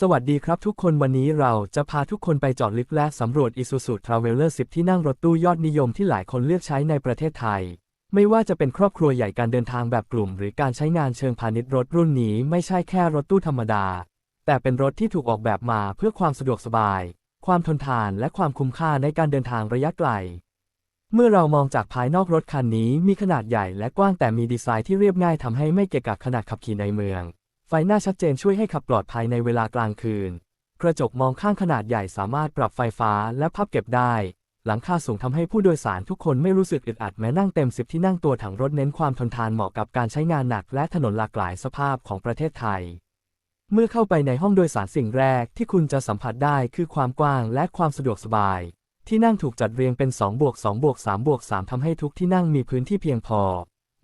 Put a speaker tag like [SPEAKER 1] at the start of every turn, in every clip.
[SPEAKER 1] สวัสดีครับทุกคนวันนี้เราจะพาทุกคนไปเจอดลึกและสำรวจ Isuzu Traveler 10 ที่นั่งรถตู้ยอดนิยมที่หลายคนเลือกใช้ในประเทศไทย ไม่ว่าจะเป็นครอบครัวใหญ่การเดินทางแบบกลุ่ม หรือการใช้งานเชิงพาณิชย์รถรุ่นนี้ไม่ใช่แค่รถตู้ธรรมดา แต่เป็นรถที่ถูกออกแบบมาเพื่อความสะดวกสบาย ความทนทานและความคุ้มค่าในการเดินทางระยะไกล เมื่อเรามองจากภายนอกรถคันนี้มีขนาดใหญ่และกว้างแต่มีดีไซน์ที่เรียบง่ายทำให้ไม่เกะกะขนาดขับขี่ในเมือง ไฟหน้าชัดเจนช่วยให้ขับปลอดภัยในเวลากลางคืน กระจกมองข้างขนาดใหญ่สามารถปรับไฟฟ้าและพับเก็บได้ หลังคาสูงทำให้ผู้โดยสารทุกคนไม่รู้สึกอึดอัดแม้นั่งเต็มสิบที่นั่งตัวถังรถเน้นความทนทานเหมาะกับการใช้งานหนักและถนนหลากหลายสภาพของประเทศไทย เมื่อเข้าไปในห้องโดยสารสิ่งแรกที่คุณจะสัมผัสได้คือความกว้างและความสะดวกสบาย ที่นั่งถูกจัดเรียงเป็น2บวก2บวก3บวก3ทำให้ทุกที่นั่งมีพื้นที่เพียงพอ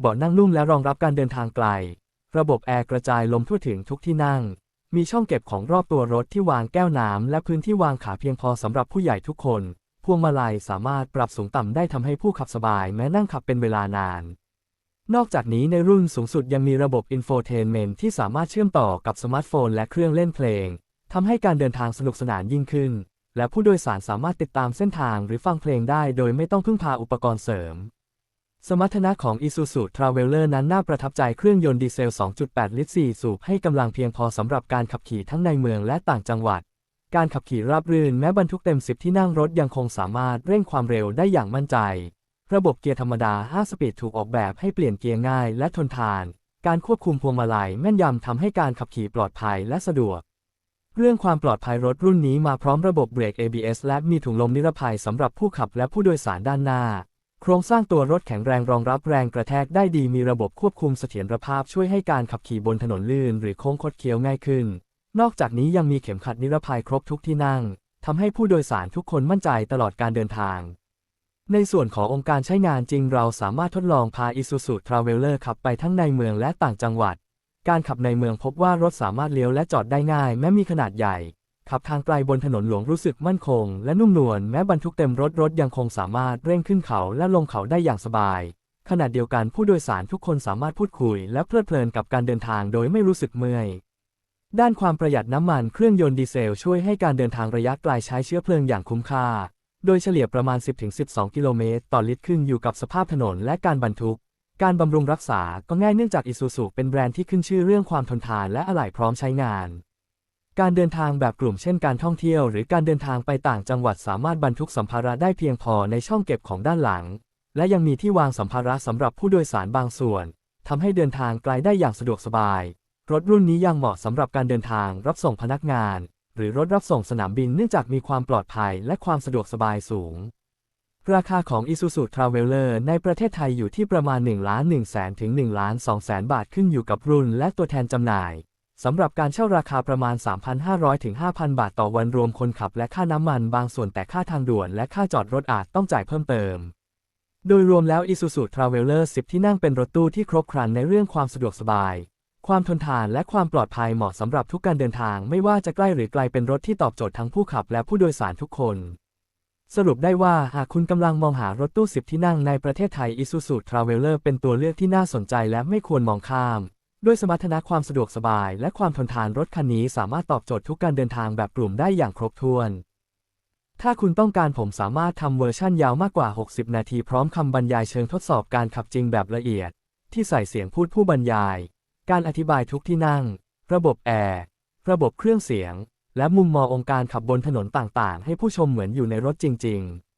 [SPEAKER 1] เบาะนั่งนุ่มและรองรับการเดินทางไกล ระบบแอร์กระจายลมทั่วถึงทุกที่นั่ง มีช่องเก็บของรอบตัวรถที่วางแก้วน้ำและพื้นที่วางขาเพียงพอสำหรับผู้ใหญ่ทุกคน พวงมาลัยสามารถปรับสูงต่ำได้ทำให้ผู้ขับสบายแม้นั่งขับเป็นเวลานาน นอกจากนี้ในรุ่นสูงสุดยังมีระบบอินโฟเทนเมนต์ที่สามารถเชื่อมต่อกับสมาร์ทโฟนและเครื่องเล่นเพลงทำให้การเดินทางสนุกสนานยิ่งขึ้น และผู้โดยสารสามารถติดตามเส้นทางหรือฟังเพลงได้โดยไม่ต้องพึ่งพาอุปกรณ์เสริม สมรรถนะของ Isuzu Traveler นั้นน่าประทับใจเครื่องยนต์ดีเซล 2.8 ลิตร 4 สูบให้กำลังเพียงพอสำหรับการขับขี่ทั้งในเมืองและต่างจังหวัด การขับขี่ราบรื่นแม้บรรทุกเต็ม 10 ที่นั่งรถยังคงสามารถเร่งความเร็วได้อย่างมั่นใจ ระบบเกียร์ธรรมดา 5 สปีดถูกออกแบบให้เปลี่ยนเกียร์ง่ายและทนทาน การควบคุมพวงมาลัยแม่นยำทำให้การขับขี่ปลอดภัยและสะดวก เรื่องความปลอดภัยรถรุ่นนี้มาพร้อมระบบเบรก ABS และมีถุงลมนิรภัยสำหรับผู้ขับและผู้โดยสารด้านหน้า โครงสร้างตัวรถแข็งแรงรองรับแรงกระแทกได้ดีมีระบบควบคุมเสถียรภาพช่วยให้การขับขี่บนถนนลื่นหรือโค้งคดเคี้ยวง่ายขึ้น นอกจากนี้ยังมีเข็มขัดนิรภัยครบทุกที่นั่งทำให้ผู้โดยสารทุกคนมั่นใจตลอดการเดินทาง ในส่วนขององค์การใช้งานจริงเราสามารถทดลองพา Isuzu Traveler ขับไปทั้งในเมืองและต่างจังหวัด การขับในเมืองพบว่ารถสามารถเลี้ยวและจอดได้ง่าย แม้มีขนาดใหญ่ ขับทางไกลบนถนนหลวงรู้สึกมั่นคง และนุ่มนวลแม้บรรทุกเต็มรถรถยังคงสามารถเร่งขึ้นเขาและลงเขาได้อย่างสบาย ขณะเดียวกันผู้โดยสารทุกคนสามารถพูดคุย และเพลิดเพลินกับการเดินทางโดยไม่รู้สึกเมื่อย ด้านความประหยัดน้ำมันเครื่องยนต์ดีเซลช่วยให้การเดินทางระยะไกลใช้เชื้อเพลิงอย่างคุ้มค่า โดยเฉลี่ยประมาณ 10-12 กิโลเมตรต่อลิตรขึ้นอยู่กับสภาพถนนและการบรรทุกการบำรุงรักษาก็ง่ายเนื่องจากอิซูซุเป็นแบรนด์ที่ขึ้นชื่อเรื่องความทนทานและอะไหล่พร้อมใช้งาน การเดินทางแบบกลุ่มเช่นการท่องเที่ยวหรือการเดินทางไปต่างจังหวัดสามารถบรรทุกสัมภาระได้เพียงพอในช่องเก็บของด้านหลัง และยังมีที่วางสัมภาระสำหรับผู้โดยสารบางส่วนทำให้เดินทางไกลได้อย่างสะดวกสบาย รถรุ่นนี้ยังเหมาะสำหรับการเดินทางรับส่งพนักงาน หรือรถรับส่งสนามบินเนื่องจากมีความปลอดภัยและความสะดวกสบายสูง ราคาของ Isuzu Traveler ในประเทศไทยอยู่ที่ประมาณ1ล้าน1แสนถึง1ล้าน2แสนบาทขึ้นอยู่กับรุ่นและตัวแทนจำหน่าย สำหรับการเช่าราคาประมาณ 3,500 ถึง 5,000 บาทต่อวันรวมคนขับและค่าน้ำมันบางส่วนแต่ค่าทางด่วนและค่าจอดรถอาจต้องจ่ายเพิ่มเติม โดยรวมแล้ว Isuzu Traveler 10 ที่นั่งเป็นรถตู้ที่ครบครันในเรื่องความสะดวกสบาย ความทนทานและความปลอดภัยเหมาะสำหรับทุกการเดินทาง ไม่ว่าจะใกล้หรือไกลเป็นรถที่ตอบโจทย์ทั้งผู้ขับและผู้โดยสารทุกคน สรุปได้ว่าหากคุณกำลังมองหารถตู้ 10 ที่นั่งในประเทศไทย Isuzu Traveler เป็นตัวเลือกที่น่าสนใจและไม่ควรมองข้าม ด้วยสมรรถนะความสะดวกสบาย และความทนทานรถคันนี้สามารถตอบโจทย์ทุกการเดินทางแบบกลุ่มได้อย่างครบถ้วน ถ้าคุณต้องการผมสามารถทำเวอร์ชั่นยาวมากกว่า 60 นาทีพร้อมคำบรรยายเชิงทดสอบการขับจริงแบบละเอียด ที่ใส่เสียงพูดผู้บรรยาย การอธิบายทุกที่นั่ง ระบบแอร์ ระบบเครื่องเสียง และมุมมององค์การขับบนถนนต่างๆ ให้ผู้ชมเหมือนอยู่ในรถจริง ๆ